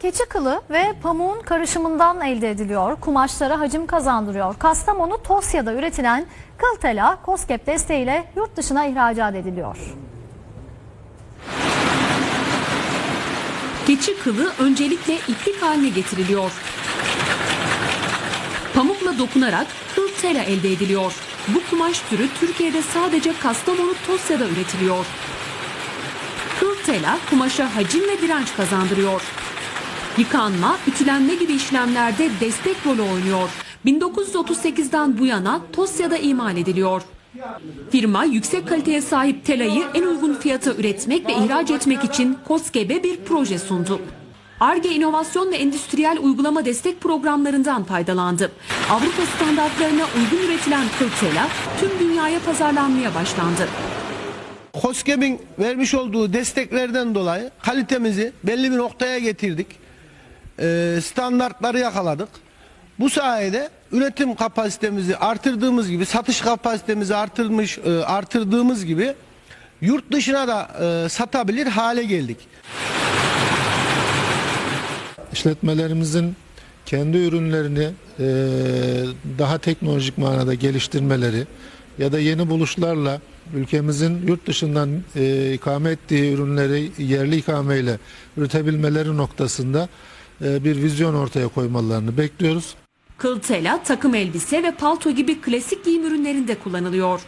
Keçi kılı ve pamuğun karışımından elde ediliyor. Kumaşlara hacim kazandırıyor. Kastamonu Tosya'da üretilen kıl tela desteğiyle yurt dışına ihracat ediliyor. Keçi kılı öncelikle iplik haline getiriliyor. Pamukla dokunarak kıl tela elde ediliyor. Bu kumaş türü Türkiye'de sadece Kastamonu Tosya'da üretiliyor. Kıl tela kumaşa hacim ve direnç kazandırıyor. Yıkanma, ütülenme gibi işlemlerde destek rolü oynuyor. 1938'den bu yana Tosya'da imal ediliyor. Firma yüksek kaliteye sahip telayı en uygun fiyata üretmek ve ihraç etmek için KOSGEB'e bir proje sundu. ARGE İnovasyon ve Endüstriyel Uygulama Destek Programlarından faydalandı. Avrupa standartlarına uygun üretilen kıl tela tüm dünyaya pazarlanmaya başlandı. KOSGEB'in vermiş olduğu desteklerden dolayı kalitemizi belli bir noktaya getirdik. Ee, standartları yakaladık. Bu sayede üretim kapasitemizi artırdığımız gibi, satış kapasitemizi artırmış e, artırdığımız gibi yurt dışına da e, satabilir hale geldik. işletmelerimizin kendi ürünlerini e, daha teknolojik manada geliştirmeleri ya da yeni buluşlarla ülkemizin yurt dışından e, ikame ettiği ürünleri yerli ikameyle üretebilmeleri noktasında e, bir vizyon ortaya koymalarını bekliyoruz. Kıl tela takım elbise ve palto gibi klasik giyim ürünlerinde kullanılıyor.